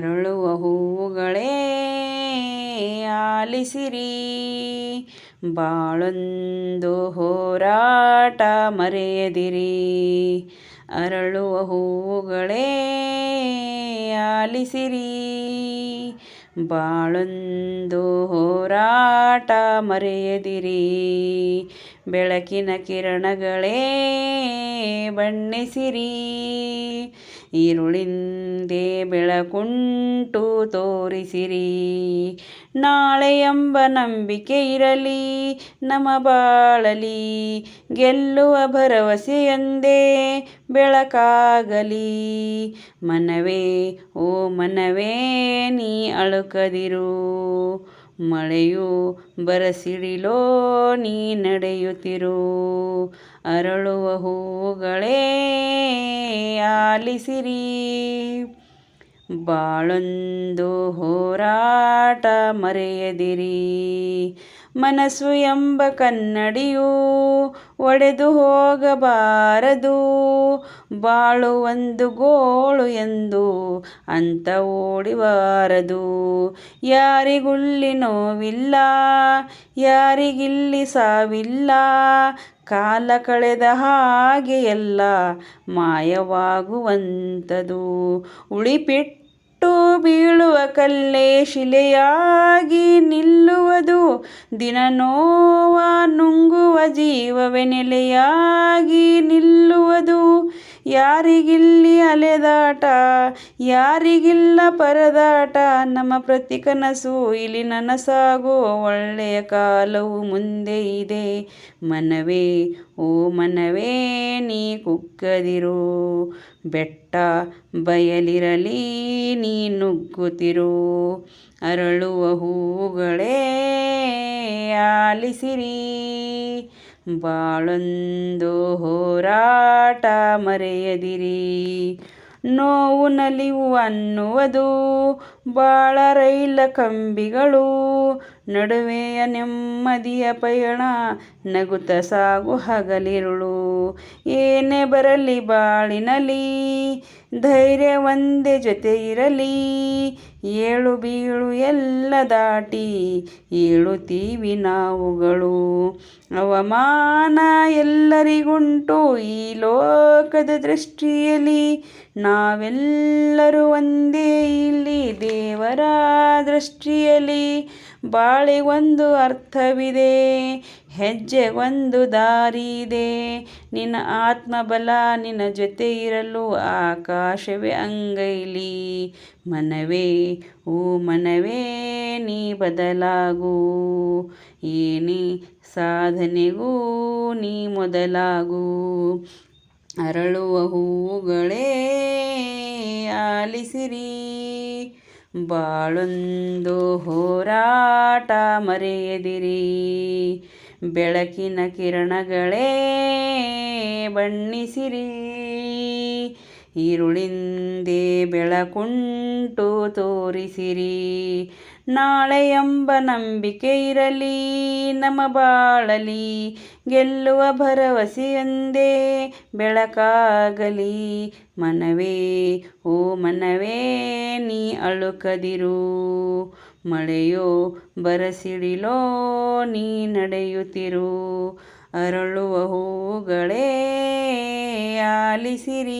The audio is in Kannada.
ಅರಳುವ ಹೂವುಗಳೇ ಆಲಿಸಿರಿ. ಬಾಳೊಂದು ಹೋರಾಟ ಮರೆಯದಿರಿ. ಅರಳುವ ಹೂವುಗಳೇ ಆಲಿಸಿರಿ. ಬಾಳೊಂದು ಹೋರಾಟ ಮರೆಯದಿರಿ. ಬೆಳಕಿನ ಕಿರಣಗಳೇ ಬಣ್ಣಿಸಿರಿ. ಈರುಳಿಂದೆ ಬೆಳಕುಂಟು ತೋರಿಸಿರಿ ನಾಳೆ ಎಂಬ ನಂಬಿಕೆ ಇರಲಿ ನಮ ಬಾಳಲಿ ಗೆಲ್ಲುವ ಭರವಸೆಯೊಂದೇ ಬೆಳಕಾಗಲಿ ಮನವೇ ಓ ಮನವೇ ನೀ ಅಳುಕದಿರು ಮಳೆಯು ಬರಸಿಡಿಲೋ ನೀ ನಡೆಯುತ್ತಿರು. ಅರಳುವ ಹೂಗಳೇ ಆಲಿಸಿರಿ. ಬಾಳೊಂದು ಹೋರಾಟ ಮರೆಯದಿರಿ. ಮನಸ್ಸು ಎಂಬ ಕನ್ನಡಿಯು ಒಡೆದು ಹೋಗಬಾರದು. ಬಾಳು ಒಂದು ಗೋಳು ಎಂದು ಅಂತ ಓಡಿಬಾರದು. ಯಾರಿಗುಳ್ಳಿ ನೋವಿಲ್ಲ, ಯಾರಿಗಿಲ್ಲಿ ಸಾವಿಲ್ಲ, ಕಾಲ ಕಳೆದ ಹಾಗೆ ಎಲ್ಲ ಮಾಯವಾಗುವಂಥದು. ಉಳಿಪಿಟ್ಟು ಬೀಳುವ ಕಲ್ಲೇ ಶಿಲೆಯಾಗಿ ನಿಲ್ಲುವುದು. ದಿನ ನೋವ ನುಂಗುವ ಜೀವವೆನೆಲೆಯಾಗಿ ನಿಲ್ಲುವುದು. ಯಾರಿಗಿಲ್ಲಿ ಅಲೆದಾಟ, ಯಾರಿಗಿಲ್ಲ ಪರದಾಟ, ನಮ್ಮ ಪ್ರತಿ ಕನಸು ಇಲ್ಲಿ ನನಸಾಗೋ ಒಳ್ಳೆಯ ಕಾಲವು ಮುಂದೆ ಇದೆ. ಮನವೇ, ಓ ಮನವೇ, ನೀ ಕುಕ್ಕದಿರು ಬೆಟ್ಟ ಬಯಲಿರಲಿ, ನೀ ನುಗ್ಗುತ್ತಿರು. ಅರಳುವ ಹೂಗಳೇ ಆಲಿಸಿರಿ. ಬಾಳೊಂದು ಹೋರಾಟ ಮರೆಯದಿರಿ. ನೋವು ನಲಿವು ಅನ್ನುವುದು ಬಾಳ ರೈಲ ಕಂಬಿಗಳು. ನಡುವೆಯ ನೆಮ್ಮದಿಯ ಪಯಣ ನಗುತ್ತ ಸಾಗು ಹಗಲಿರುಳು. ಏನೇ ಬರಲಿ ಬಾಳಿನಲಿ ಧೈರ್ಯ ಒಂದೇ ಜೊತೆ ಇರಲಿ. ಏಳು ಬೀಳು ಎಲ್ಲ ದಾಟಿ ಏಳುತ್ತೀವಿ ನಾವುಗಳು. ಅವಮಾನ ಎಲ್ಲರಿಗುಂಟು ಈ ಲೋಕದ ದೃಷ್ಟಿಯಲ್ಲಿ. ನಾವೆಲ್ಲರೂ ಒಂದೇ ಇಲ್ಲಿ ದೇವರ ದೃಷ್ಟಿಯಲ್ಲಿ. ಬಾಳಿಗೊಂದು ಅರ್ಥವಿದೆ ಹೆಜ್ಜೆಗೊಂದು ದಾರಿ ಇದೆ ನಿನ್ನ ಆತ್ಮಬಲ ನಿನ್ನ ಜೊತೆ ಇರಲು ಆಕಾಶವೇ ಅಂಗೈಲಿ. ಮನವೇ, ಓ ಮನವೇ, ನೀ ಬದಲಾಗು. ಏನೇ ಸಾಧನೆಗೂ ನೀ ಮೊದಲಾಗು. ಅರಳುವ ಹೂಗಳೇ ಆಲಿಸಿರಿ. ಬಾಳೊಂದು ಹೋರಾಟ ಮರೆಯದಿರಿ. ಬೆಳಕಿನ ಕಿರಣಗಳೇ ಬಣ್ಣಿಸಿರಿ. ಈರುಳಿಂದೆ ಬೆಳಕುಂಟು ತೋರಿಸಿರಿ ನಾಳೆ ಎಂಬ ನಂಬಿಕೆ ಇರಲಿ ನಮ್ಮ ಬಾಳಲಿ ಗೆಲ್ಲುವ ಭರವಸೆಯೊಂದೇ ಬೆಳಕಾಗಲಿ ಮನವೇ ಓ ಮನವೇ ನೀ ಅಳುಕದಿರು ಮಳೆಯೋ ಬರಸಿಡಿಲೋ ನೀ ನಡೆಯುತ್ತಿರು ಅರಳುವ ಹೂಗಳೇ ಆಲಿಸಿರಿ